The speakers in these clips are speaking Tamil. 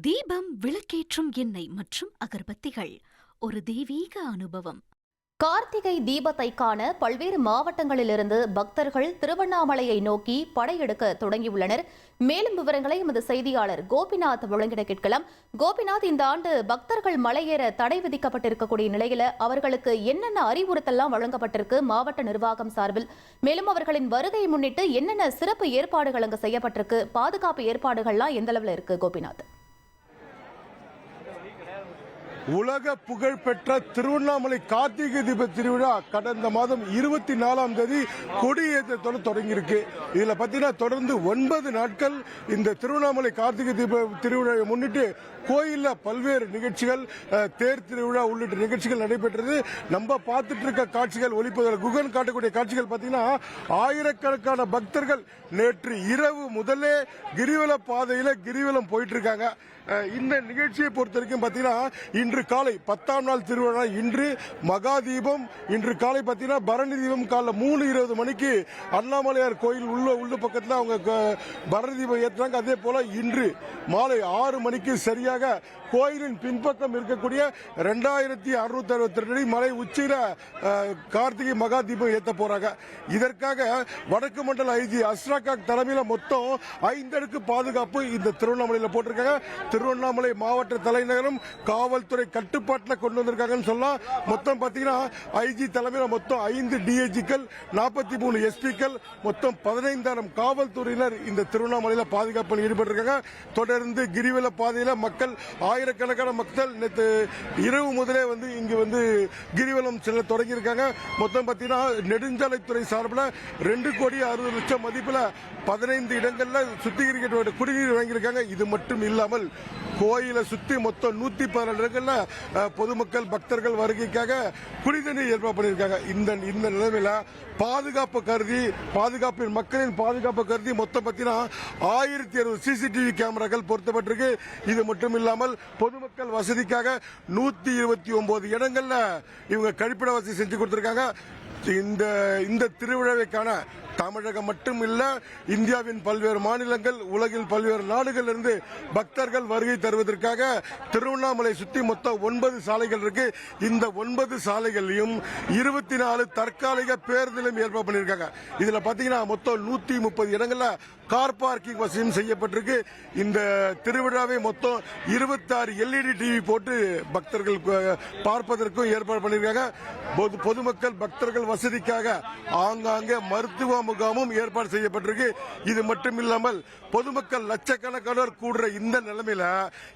தீபம் விளக்கேற்றும் எண்ணெய் மற்றும் அகர்பத்திகள். ஒரு தெய்வீக அனுபவம். கார்த்திகை தீபத்தை காண பல்வேறு மாவட்டங்களிலிருந்து பக்தர்கள் திருவண்ணாமலையை நோக்கி படையெடுக்க தொடங்கியுள்ளனர். மேலும் விவரங்களை எமது செய்தியாளர் கோபிநாத் வழங்கிட கேட்கலாம். கோபிநாத் இந்த ஆண்டு பக்தர்கள் மலையேற தடை விதிக்கப்பட்டிருக்கக்கூடிய நிலையில அவர்களுக்கு என்னென்ன அறிவுறுத்தல்லாம் வழங்கப்பட்டிருக்கு மாவட்ட நிர்வாகம் சார்பில்? மேலும் அவர்களின் வருகையை முன்னிட்டு என்னென்ன சிறப்பு ஏற்பாடுகள் அங்கு செய்யப்பட்டிருக்கு? பாதுகாப்பு ஏற்பாடுகள்லாம் எந்த அளவில் இருக்கு கோபிநாத்? உலக புகழ்பெற்ற திருவண்ணாமலை கார்த்திகை தீப திருவிழா கடந்த மாதம் இருபத்தி நாலாம் தேதி கொடியேற்றத்தோடு தொடங்கியிருக்கு. இதுல பாத்தீங்கன்னா தொடர்ந்து ஒன்பது நாட்கள் இந்த திருவண்ணாமலை கார்த்திகை தீப திருவிழாவை முன்னிட்டு கோயிலில் பல்வேறு நிகழ்ச்சிகள் தேர் திருவிழா உள்ளிட்ட நிகழ்ச்சிகள் நடைபெற்றது. நம்ம பார்த்துட்டு இருக்க காட்சிகள் ஒளிப்பதில் குகன் காட்டக்கூடிய காட்சிகள் பார்த்தீங்கன்னா ஆயிரக்கணக்கான பக்தர்கள் நேற்று இரவு முதலே கிரிவல பாதையில் கிரிவலம் போயிட்டு இருக்காங்க. இந்த நிகழ்ச்சியை பொறுத்த வரைக்கும் பார்த்தீங்கன்னா இன்று காலை பத்தாம் நாள் திருவிழா இன்று மகா தீபம் இன்று காலை பார்த்தீங்கன்னா பரணி தீபம் காலைல மூணு இருபது மணிக்கு அண்ணாமலையார் கோயில் உள்ள உள்ள பக்கத்தில் அவங்க பரணி தீபம் ஏற்றுறாங்க அதே போல இன்று மாலை ஆறு மணிக்கு சரியாக கோயிலின் பின்பக்கம் இருக்கக்கூடிய ரெண்டாயிரத்தி அறுநூத்தி அறுபத்தி ரெண்டு அடி மலை உச்சியில கார்த்திகை மகா தீபம் ஏற்ற போறாங்க. இதற்காக வடக்கு மண்டல ஐஜி அஸ்ராகாக் தலைமையில் மொத்தம் ஐந்தடுக்கு பாதுகாப்பு இந்த திருவண்ணாமலையில் போட்டிருக்காங்க. திருவண்ணாமலை மாவட்ட தலைநகரம் காவல்துறை கட்டுப்பாட்டில் கொண்டு வந்திருக்காங்கன்னு சொல்லலாம் மொத்தம் பாத்தீங்கன்னா ஐஜி தலைமையில் மொத்தம் ஐந்து டிஐஜிக்கள் நாற்பத்தி மூணு எஸ்பிக்கள் மொத்தம் பதினைந்தாயிரம் காவல்துறையினர் இந்த திருவண்ணாமலையில் பாதுகாப்பில் ஈடுபட்டிருக்காங்க. தொடர்ந்து கிரிவல பாதையில் மக்கள் ஆயிரக்கணக்கான மக்கள் நேற்று இரவு முதலே வந்து இங்கு வந்து கிரிவலம் செல்ல தொடங்கியிருக்காங்க. மொத்தம் பாத்தீங்கன்னா நெடுஞ்சாலைத்துறை சார்பில் ரெண்டு கோடி அறுபது லட்சம் மதிப்பில் பதினைந்து இடங்களில் சுத்திகரிக்கப்பட்ட குடிநீர் வழங்கியிருக்காங்க. இது மட்டும் இல்லாமல் கோயிலை சுத்தி மொத்தம் நூத்தி பதினெண்டு இடங்கள்ல பொதுமக்கள் பக்தர்கள் வருகைக்காக குடிநீர் ஏற்பாடு பண்ணியிருக்காங்க. இந்த இந்த நிலைமையில பாதுகாப்பு கருதி பாதுகாப்பின் மக்களின் பாதுகாப்பு கருதி மொத்தம் பார்த்தீங்கன்னா ஆயிரத்தி அறுபது சிசிடிவி கேமராக்கள் பொருத்தப்பட்டிருக்கு. இது மட்டும் இல்லாமல் பொதுமக்கள் வசதிக்காக நூத்தி இருபத்தி ஒன்பது இடங்கள்ல இவங்க கழிப்பிட வசதி செஞ்சு கொடுத்திருக்காங்க. இந்த இந்த திருவிழாவை காண தமிழகம் மட்டும் இல்ல இந்தியாவின் பல்வேறு மாநிலங்கள் உலகில் பல்வேறு நாடுகள் இருந்து பக்தர்கள் வருகை தருவதற்காக திருவண்ணாமலை சுற்றி மொத்தம் ஒன்பது சாலைகள் இருக்கு. இந்த ஒன்பது சாலைகளையும் இருபத்தி நாலு தற்காலிக பேருந்திலும் ஏற்பாடு பண்ணியிருக்காங்க. இதுல பாத்தீங்கன்னா மொத்தம் நூத்தி முப்பது இடங்கள்ல கார் பார்க்கிங் வசதியும் செய்யப்பட்டிருக்கு. இந்த திருவிழாவை மொத்தம் இருபத்தாறு எல்இடி டிவி போட்டு பக்தர்கள் பார்ப்பதற்கும் ஏற்பாடு பண்ணியிருக்காங்க. பொது- பொதுமக்கள் பக்தர்கள் வசதிக்காக ஆங்காங்கே மருத்துவ முகாமும் ஏற்பாடு செய்யப்பட்டிருக்கு. இது மட்டும் இல்லாமல் பொதுமக்கள் லட்சக்கணக்கானோர் கூடுற இந்த நிலைமையில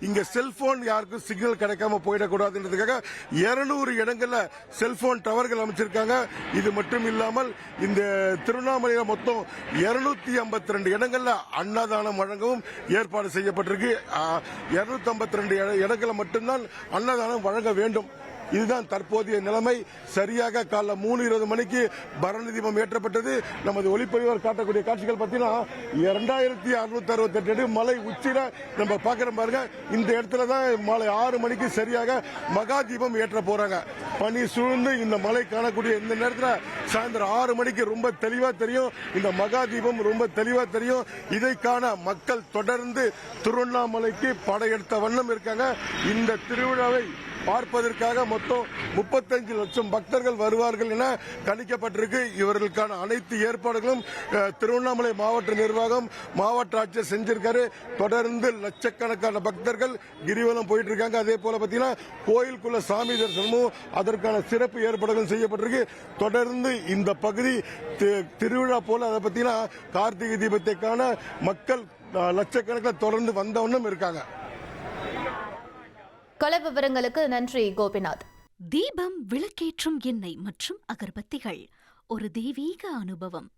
இங்க செல்போன் யாருக்கும் சிக்னல் கிடைக்காம போயிடக்கூடாதுன்றதுக்காக இருநூறு இடங்கள்ல செல்போன் டவர்கள் அமைச்சிருக்காங்க. இது மட்டும் இல்லாமல் இந்த திருவண்ணாமலையில மொத்தம் இருநூத்தி ஐம்பத்தி ரெண்டு இடங்கள்ல அன்னதானம் வழங்கவும் ஏற்பாடு செய்யப்பட்டிருக்கு. இருநூத்தி ஐம்பத்தி ரெண்டு இடங்களை மட்டும்தான் அன்னதானம் வழங்க வேண்டும். இதுதான் தற்போதைய நிலைமை. சரியாக காலைல மூணு இருபது மணிக்கு பரணி தீபம் ஏற்றப்பட்டது. நமது ஒளிப்பதிவர் காட்டக்கூடிய காட்சிகள் பார்த்தீங்கன்னா இரண்டாயிரத்தி அறுநூத்தி அறுபத்தி எட்டு அடி மலை உச்சியில நம்ம பார்க்கிறோம் பாருங்க. இந்த இடத்துல தான் மாலை ஆறு மணிக்கு சரியாக மகா தீபம் ஏற்ற போறாங்க. பனி சூழ்ந்து இந்த மலை காணக்கூடிய இந்த நேரத்தில் சாயந்தரம் ஆறு மணிக்கு ரொம்ப தெளிவா தெரியும். இந்த மகா தீபம் ரொம்ப தெளிவா தெரியும். இதை காண மக்கள் தொடர்ந்து திருவண்ணாமலைக்கு படையெடுத்த வண்ணம் இருக்காங்க. இந்த திருவிழாவை பார்ப்பதற்காக மொத்தம் முப்பத்தஞ்சு லட்சம் பக்தர்கள் வருவார்கள் என கணிக்கப்பட்டிருக்கு. இவர்களுக்கான அனைத்து ஏற்பாடுகளும் திருவண்ணாமலை மாவட்ட நிர்வாகம் மாவட்ட ஆட்சியர் செஞ்சிருக்காரு. தொடர்ந்து லட்சக்கணக்கான பக்தர்கள் கிரிவலம் போயிட்டு இருக்காங்க அதே போல பார்த்தீங்கன்னா கோயிலுக்குள்ள சாமி தரிசனமும் அதற்கான சிறப்பு ஏற்பாடுகளும் செய்யப்பட்டிருக்கு. தொடர்ந்து இந்த பகுதி திருவிழா போல அதை பார்த்தீங்கன்னா கார்த்திகை தீபத்தை காண மக்கள் லட்சக்கணக்கில் தொடர்ந்து வந்தவண்ணம் இருக்காங்க. கள விவரங்களுக்கு நன்றி கோபிநாத். தீபம் விளக்கேற்றும் எண்ணெய் மற்றும் அகர்பத்திகள். ஒரு தெய்வீக அனுபவம்.